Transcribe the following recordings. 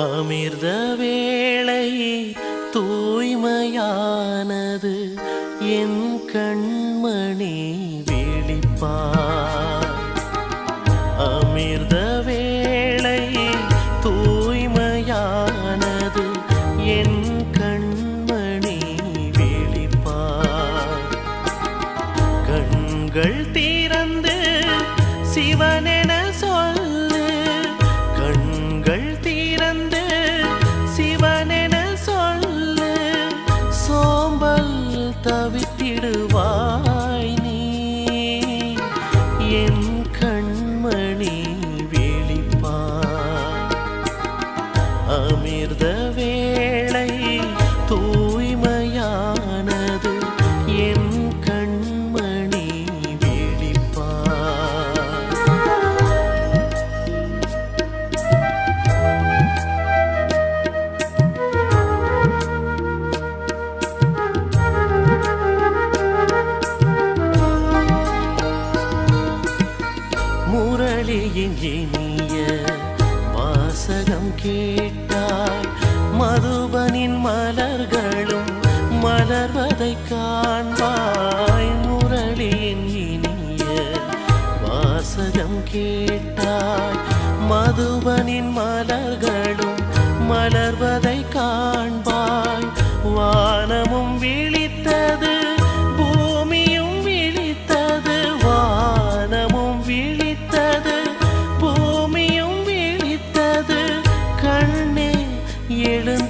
அமிர்த வேளை தூய்மையானது என் கண்மணி விழிப்பார் என் முரளியின் இனிய வாசகம் கேட்டால் மதுபனின் மலர்களும் மலர்வதை காண்பாய். முரளியின் இனிய வாசகம் கேட்டால் மதுபனின் மலர்களும் மலர்வதை காண்பாய். வானமும் விழி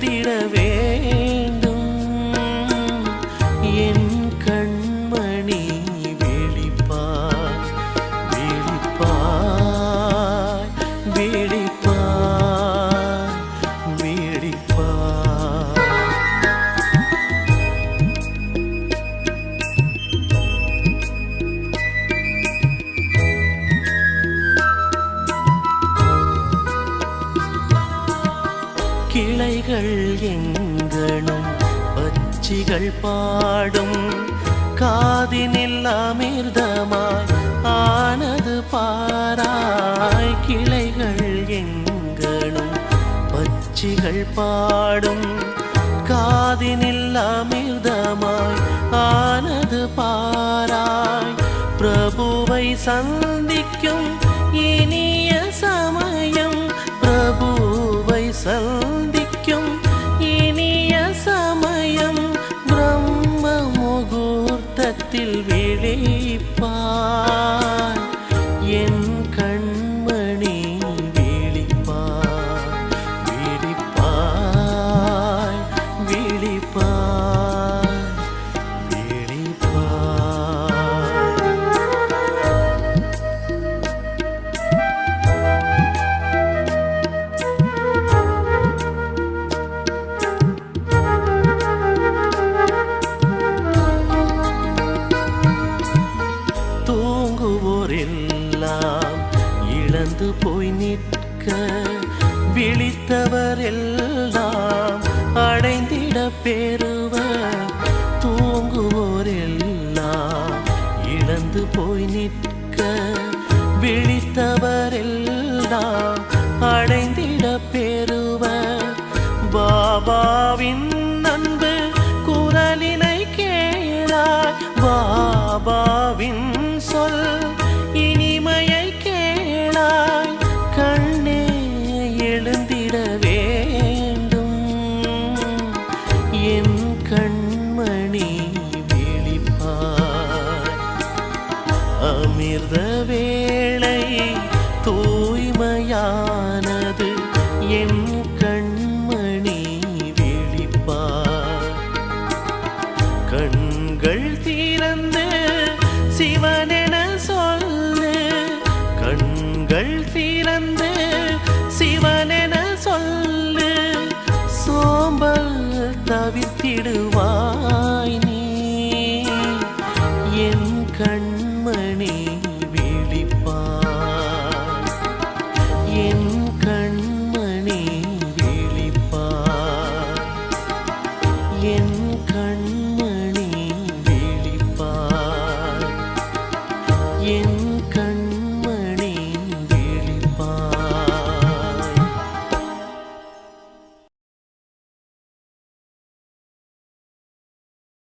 எழுந்திட வேண்டும். என் கண்மணி விழிப்பாய் விழிப்பாய் வெளி எங்கனும் பச்சிகள் பாடும். காதினில் அமிர்தமாய் ஆனது பாராய். கிளைகள் எங்கனும் பச்சிகள் பாடும். காதினில் அமிர்தமாய் ஆனது பாராய். பிரபுவை சந்திக்கும் விழிப்பாய் என் கண்மணி விழிப்பாய் விழிப்பாய் விழிப்பாய். எல்லாம் இழந்து போய் நிற்க விழித்தவர் எல்லாம் அடைந்திட பெறுவர் தூங்குவோர் எல்லாம் இழந்து போய் நிற்க விழித்தவர் எல்லாம் அடைந்திட பெறுவர் பாபாவின் திறந்து சிவனென சொல்லு. கண்கள் திறந்து சிவனென சொல்லு. சோம்பல் தவித்திடுவாய்